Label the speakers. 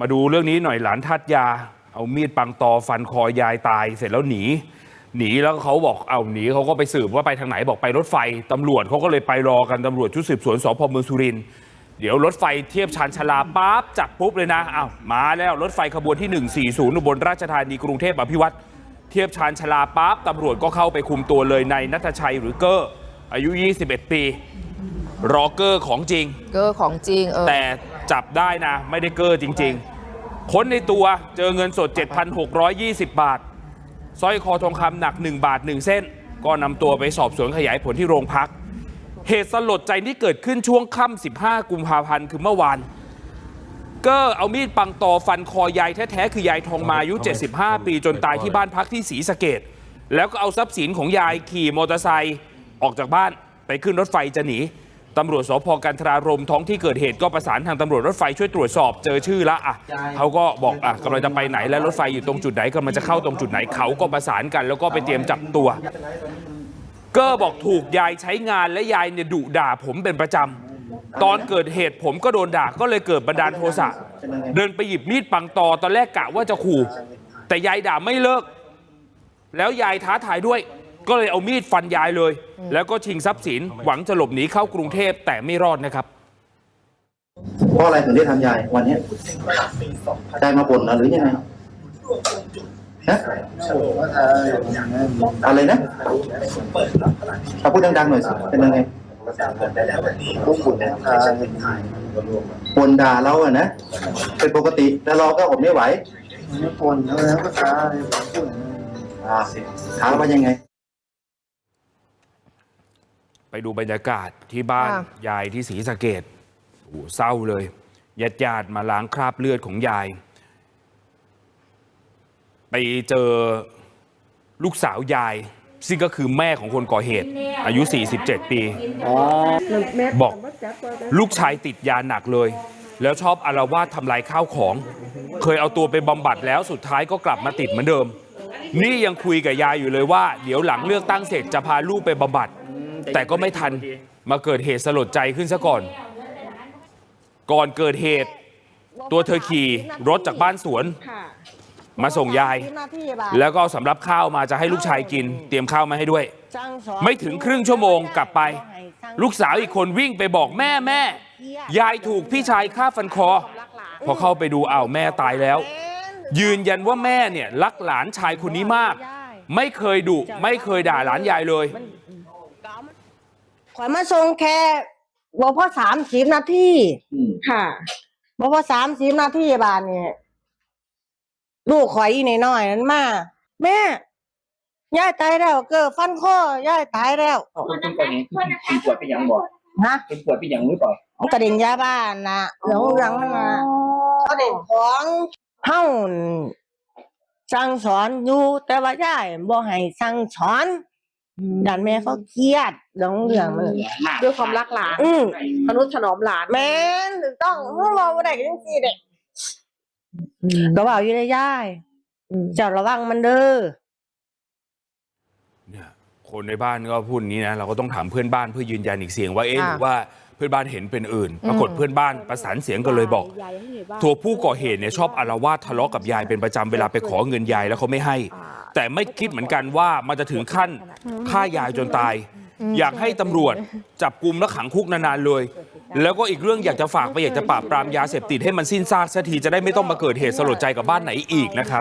Speaker 1: มาดูเรื่องนี้หน่อยหลานทัดยา เอามีดปังตอฟันคอยายตายเสร็จแล้วหนี หนีแล้วเขาบอกเอาหนีเขาก็ไปสืบว่าไปทางไหนบอกไปรถไฟตำรวจเขาก็เลยไปรอกันตำรวจชุดสืบสวนสพเมืองสุรินทร์เดี๋ยวรถไฟเทียบชานชาลาปั๊บจับปุ๊บเลยนะอ้าวมาแล้วรถไฟขบวนที่ 140อุบลราชธานีกรุงเทพอภิวัตรเทียบชานชาลาปั๊บตำรวจก็เข้าไปคุมตัวเลยในนัทชัยหรือเกอร์อายุ 21 ปีรอเกอร์ของจริง
Speaker 2: เกอร์ของจริงเออ
Speaker 1: แต่ จับได้นะ ไม่ได้เกอร์จริง ๆ ค้นในตัวเจอเงินสด 7,620 บาทสร้อยคอทองคำหนัก 1 บาท 1 เส้น ก็นำตัวไปสอบสวนขยายผลที่โรงพัก เหตุสลดใจที่เกิดขึ้นช่วงค่ำ15 กุมภาพันธ์คือเมื่อวานเกอร์เอามีดปังตอฟันคอยายแท้ๆคือยายทองมาอายุ 75 ปีจนตายที่บ้านพักที่ศรีสะเกดแล้วก็เอาทรัพย์สินของยายขี่มอเตอร์ไซค์ออกจากบ้านไปขึ้นรถไฟจะหนี ตำรวจสพกันทรารมท้องที่เกิดเหตุก็ประสานทางตำรวจรถไฟช่วยตรวจสอบเจอชื่อละอะเขาก็บอกอะกำลังจะไปไหนและรถไฟอยู่ตรงจุดไหนกำลังจะเข้าตรงจุดไหนเขาก็ประสานกัน แล้วก็ไปเตรียมจับตัว เกอร์บอกถูกยายใช้งานและยายเนี่ยดุด่าผมเป็นประจำตอนเกิดเหตุผมก็โดนด่าก็เลยเกิดบันดาลโทสะเดินไปหยิบมีดปังตอตอนแรกกะว่าจะขู่แต่ยายด่าไม่เลิก แล้วยายท้าทายด้วย ก็เลยเอามีดฟันยายเลย แล้วก็ชิงทรัพย์สินหวังจะหลบหนีเข้ากรุงเทพแต่ไม่รอดนะครับ
Speaker 3: เพราะอะไรถึงได้ทำยายวันเนี้ยยายมาบ่นเหรอหรือยังไงฮะอะไรนะเอาพูดดังๆหน่อยสิเป็นยังไงบ่นด่าเราอะนะเป็นปกติแต่เราก็อดไม่ไหว
Speaker 4: ไม่ควรแล้วก็ท้าเลยผมพูด
Speaker 3: อ่าถามว่ายังไง
Speaker 1: ไปดูบรรยากาศที่บ้าน
Speaker 2: ค่ะ
Speaker 1: ยายที่ศรีสะเกดโอ้โหเศร้าเลยญาติญาติๆมาล้างคราบเลือดของยาย ไปเจอลูกสาวยาย ซึ่งก็คือแม่ของคนก่อเหตุ อายุ 47 ปี บอกลูกชายติดยาหนักเลย แล้วชอบอารวาสทำลายข้าวของ เคยเอาตัวไปบำบัดแล้วสุดท้ายก็กลับมาติดเหมือนเดิม นี่ยังคุยกับยายอยู่เลยว่า เดี๋ยวหลังเลือกตั้งเสร็จจะพาลูกไปบำบัด แต่ก็ไม่ทันมาเกิดเหตุสลดใจขึ้นซะก่อน ก่อนเกิดเหตุ ตัวเธอขี่รถจากบ้านสวน มาส่งยาย แล้วก็เอาสำรับข้าวมาจะให้ลูกชายกิน เตรียมข้าวมาให้ด้วย ไม่ถึงครึ่งชั่วโมงกลับไป ลูกสาวอีกคนวิ่งไปบอกแม่แม่ ยายถูกพี่ชายฆ่าฟันคอ พอเข้าไปดูอ้าวแม่ตายแล้ว ยืนยันว่าแม่เนี่ยรักหลานชายคนนี้มาก ไม่เคยดุไม่เคยด่าหลานยายเลย
Speaker 5: ข่อยมาส่งแค่บ่พอสามสิบนาที
Speaker 3: อืม
Speaker 5: ค่ะ บ่พอสามสิบนาทีบานเนี่ยลูกข่อยอีน้อยๆนั้นมาแม่ยายตายแล้ว เกิดฟันคอยายตายแล้ว
Speaker 6: คนคนก่อเหตุคือเป็นปวดเป็นหยังบอก
Speaker 5: ฮะ
Speaker 6: เป็นปวดเป็นหยังหรือเปล่า
Speaker 5: มันกระเด็นยาบ้านนะเหลืองเหลืองมันมาเขาเด่นของเฮาสั่งสอนอยู่แต่ว่ายายบ่ให้สั่งสอน ดันแม่เขาเครียดเหลืองเหลืองมัน
Speaker 2: ด้วยความรักหลาน
Speaker 5: อืม
Speaker 2: มนุษย์ถนอมหลาน
Speaker 5: แม่นถูกต้องเมื่อวานวันไหนกันจังซี่เด็กก็บอกอยู่ในย่ายเจ้าระวังมันเด้อ
Speaker 1: เนี่ย คนในบ้านก็พูดอย่างนี้นะเราก็ต้องถามเพื่อนบ้านเพื่อยืนยันอีกเสียงว่าเอ๊ะ
Speaker 2: ค่ะ
Speaker 1: หรือว่าเพื่อนบ้านเห็นเป็นอื่น ปรากฏ
Speaker 2: อืม
Speaker 1: เพื่อนบ้านประสานเสียงกันเลยบอก ตัวผู้ก่อเหตุเนี่ยชอบอารวาสทะเลาะกับยายเป็นประจำเวลาไปขอเงินยายแล้วเขาไม่ให้ แต่ไม่คิดเหมือนกันว่ามันจะถึงขั้นฆ่ายายจนตาย อยากให้ตำรวจจับกลุ่มและขังคุกนานๆเลย แล้วก็อีกเรื่องอยากจะฝากไปอยากจะปราบปรามยาเสพติดให้มันสิ้นซากสักทีจะได้ไม่ต้องมาเกิดเหตุสลดใจกับบ้านไหนอีกนะครับ